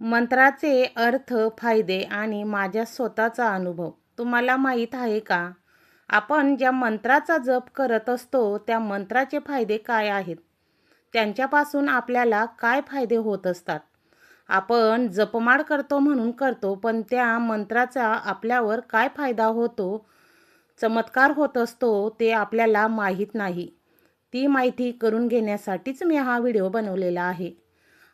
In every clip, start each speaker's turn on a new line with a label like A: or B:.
A: मंत्राचे अर्थ फायदे आणि माझ्या स्वतःचा अनुभव. तुम्हाला माहीत आहे का? आपण ज्या मंत्राचा जप करत असतो त्या मंत्राचे फायदे काय आहेत? त्यांच्यापासून आपल्याला काय फायदे होत असतात? आपण जपमाळ करतो म्हणून करतो पण त्या मंत्राचा आपल्यावर काय फायदा होतो चमत्कार होत असतो ते आपल्याला माहीत नाही. ती माहिती करून घेण्यासाठीच मी हा व्हिडिओ बनवलेला आहे.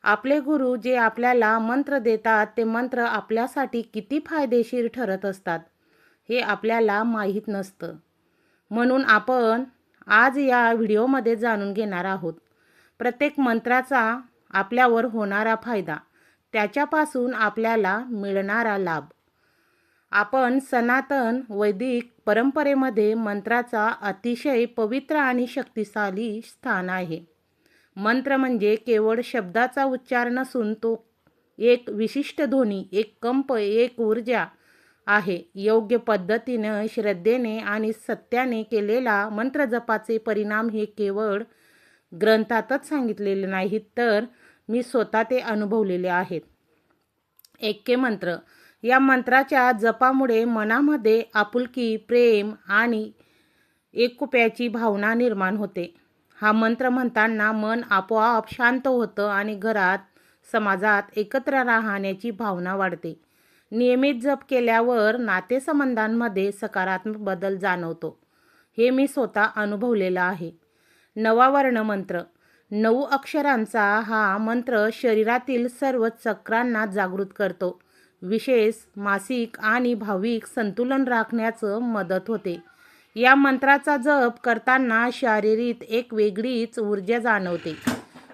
A: आपले गुरु जे आपल्याला मंत्र देतात ते मंत्र आपल्यासाठी किती फायदेशीर ठरत असतात हे आपल्याला माहीत नसतं. म्हणून आपण आज या व्हिडिओमध्ये जाणून घेणार आहोत. प्रत्येक मंत्राचा आपल्यावर होणारा फायदा त्याच्यापासून आपल्याला मिळणारा लाभ. आपण सनातन वैदिक परंपरेमध्ये मंत्राचा अतिशय पवित्र आणि शक्तिशाली स्थान आहे. मंत्र म्हणजे केवळ शब्दाचा उच्चार नसून तो एक विशिष्ट ध्वनी एक कंप एक ऊर्जा आहे. योग्य पद्धतीनं श्रद्धेने आणि सत्याने केलेला मंत्रजपाचे परिणाम हे केवळ ग्रंथातच सांगितलेले नाहीत तर मी स्वतः ते अनुभवलेले आहेत. एक्के मंत्र. या मंत्राच्या जपामुळे मनामध्ये आपुलकी प्रेम आणि एकुप्याची भावना निर्माण होते. हा मंत्र म्हणताना मन आपोआप शांत होतं आणि घरात समाजात एकत्र राहण्याची भावना वाढते. नियमित जप केल्यावर नातेसंबंधांमध्ये सकारात्मक बदल जाणवतो. हे मी स्वतः अनुभवलेलं आहे. नवा वर्ण मंत्र नऊ अक्षरांचा हा मंत्र शरीरातील सर्व चक्रांना जागृत करतो. विशेष मासिक आणि भाविक संतुलन राखण्याचं मदत होते. या मंत्राचा जप करताना शारीरिक एक वेगळीच ऊर्जा जाणवते.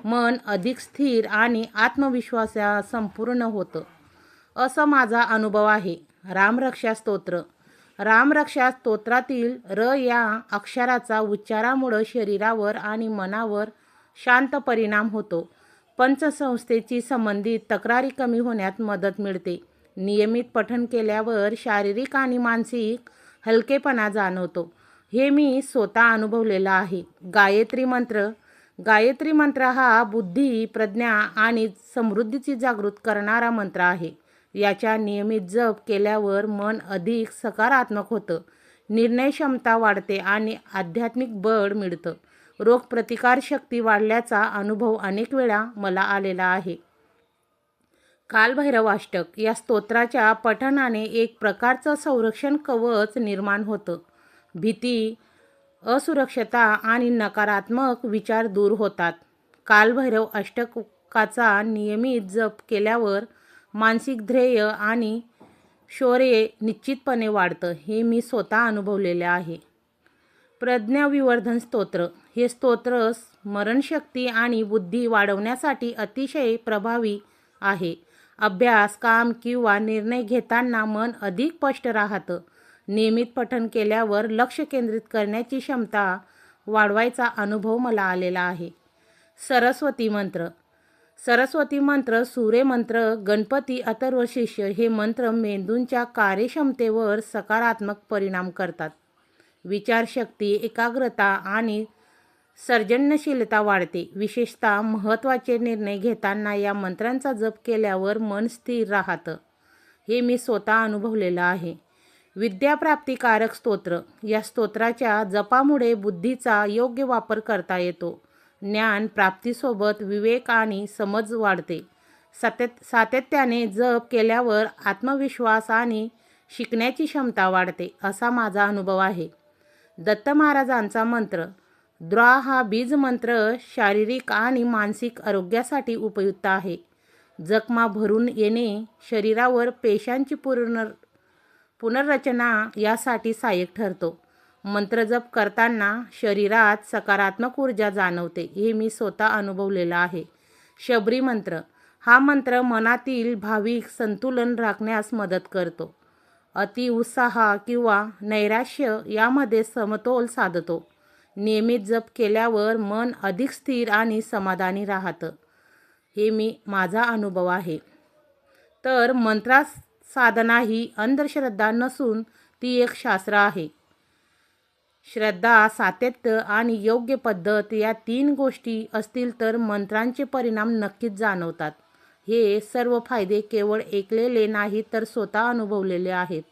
A: मन अधिक स्थिर आणि आत्मविश्वासा संपूर्ण होतं. असं माझा अनुभव आहे. रामरक्षा स्तोत्र. रामरक्षा स्तोत्रातील र या अक्षराचा उच्चारामुळं शरीरावर आणि मनावर शांत परिणाम होतो. पंचसंस्थेची संबंधित तक्रारी कमी होण्यात मदत मिळते. नियमित पठण केल्यावर शारीरिक आणि मानसिक हलकेपणा जाणवतो. हे मी स्वतः अनुभवलेलं आहे. गायत्री मंत्र. गायत्री मंत्र हा बुद्धी प्रज्ञा आणि समृद्धीची जागृत करणारा मंत्र आहे. याच्या नियमित जप केल्यावर मन अधिक सकारात्मक होतं. निर्णय क्षमता वाढते आणि आध्यात्मिक बळ मिळतं. रोगप्रतिकारशक्ती वाढल्याचा अनुभव अनेक वेळा मला आलेला आहे. कालभैरवाष्टक या स्तोत्राच्या पठणाने एक प्रकारचं संरक्षण कवच निर्माण होतं. भीती असुरक्षता आणि नकारात्मक विचार दूर होतात. कालभैरव अष्टकाचा नियमित जप केल्यावर मानसिक ध्येय आणि शौर्य निश्चितपणे वाढतं हे मी स्वतः अनुभवलेले आहे. प्रज्ञाविवर्धन स्तोत्र हे स्तोत्र स्मरणशक्ती आणि बुद्धी वाढवण्यासाठी अतिशय प्रभावी आहे. अभ्यास काम किंवा निर्णय घेताना मन अधिक स्पष्ट राहतं. नियमित पठण केल्यावर लक्ष केंद्रित करण्याची क्षमता वाढवायचा अनुभव मला आलेला आहे. सरस्वती मंत्र. सरस्वती मंत्र सूर्यमंत्र गणपती अथर्व शिष्य हे मंत्र मेंदूंच्या कार्यक्षमतेवर सकारात्मक परिणाम करतात. विचारशक्ती एकाग्रता आणि सर्जनशीलता वाढते. विशेषतः महत्त्वाचे निर्णय घेताना या मंत्रांचा जप केल्यावर मन स्थिर राहतं. हे मी स्वतः अनुभवलेलं आहे. विद्याप्राप्तिकारक स्तोत्र. या स्तोत्राच्या जपामुळे बुद्धीचा योग्य वापर करता येतो. ज्ञान प्राप्तीसोबत विवेक आणि समज वाढते. सातत सातत्याने जप केल्यावर आत्मविश्वास आणि शिकण्याची क्षमता वाढते असा माझा अनुभव आहे. दत्त महाराजांचा मंत्र द्रा हा बीज मंत्र शारीरिक आणि मानसिक आरोग्यासाठी उपयुक्त आहे. जखमा भरून येणे शरीरावर पेशांची पूर्ण पुनर्रचना यासाठी सहाय्यक ठरतो. मंत्रजप करताना शरीरात सकारात्मक ऊर्जा जाणवते हे मी स्वतः अनुभवलेलं आहे. शबरी मंत्र. हा मंत्र मनातील भाविक संतुलन राखण्यास मदत करतो. अति उत्साह किंवा नैराश्य यामध्ये समतोल साधतो. नियमित जप केल्यावर मन अधिक स्थिर आणि समाधानी राहतं. हे मी माझा अनुभव आहे. तर मंत्रास साधना ही अंधश्रद्धा नसून ती एक शास्त्र आहे. श्रद्धा सातत्य आणि योग्य पद्धत या तीन गोष्टी असतील तर मंत्रांचे परिणाम नक्कीच जाणवतात. हे सर्व फायदे केवळ ऐकलेले नाही तर स्वतः अनुभवलेले आहेत.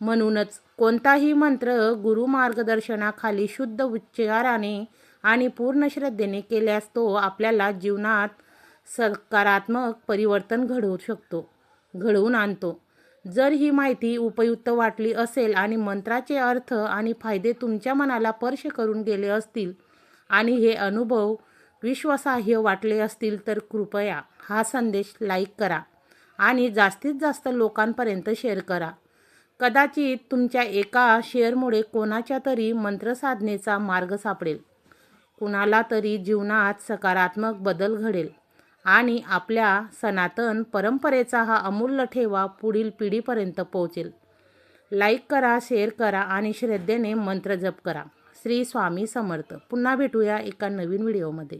A: म्हणूनच कोणताही मंत्र गुरु मार्गदर्शनाखाली शुद्ध उच्चाराने आणि पूर्ण श्रद्धेने केल्यास तो आपल्याला जीवनात सकारात्मक परिवर्तन घडवू शकतो घडवून आणतो. जर ही माहिती उपयुक्त वाटली असेल आणि मंत्राचे अर्थ आणि फायदे तुमच्या मनाला स्पर्श करून गेले असतील आणि हे अनुभव विश्वासार्ह वाटले असतील तर कृपया हा संदेश लाईक करा आणि जास्तीत जास्त लोकांपर्यंत शेअर करा. कदाचित तुमच्या एका शेअरमुळे कोणाच्या तरी मंत्रसाधनेचा मार्ग सापडेल. कुणाला तरी जीवनात सकारात्मक बदल घडेल. आणि आपल्या सनातन परंपरेचा हा अमूल्य ठेवा पुढील पिढीपर्यंत पोहोचेल. लाईक करा शेअर करा आणि श्रद्धेने मंत्र जप करा. श्री स्वामी समर्थ. पुन्हा भेटूया एका नवीन व्हिडिओमध्ये.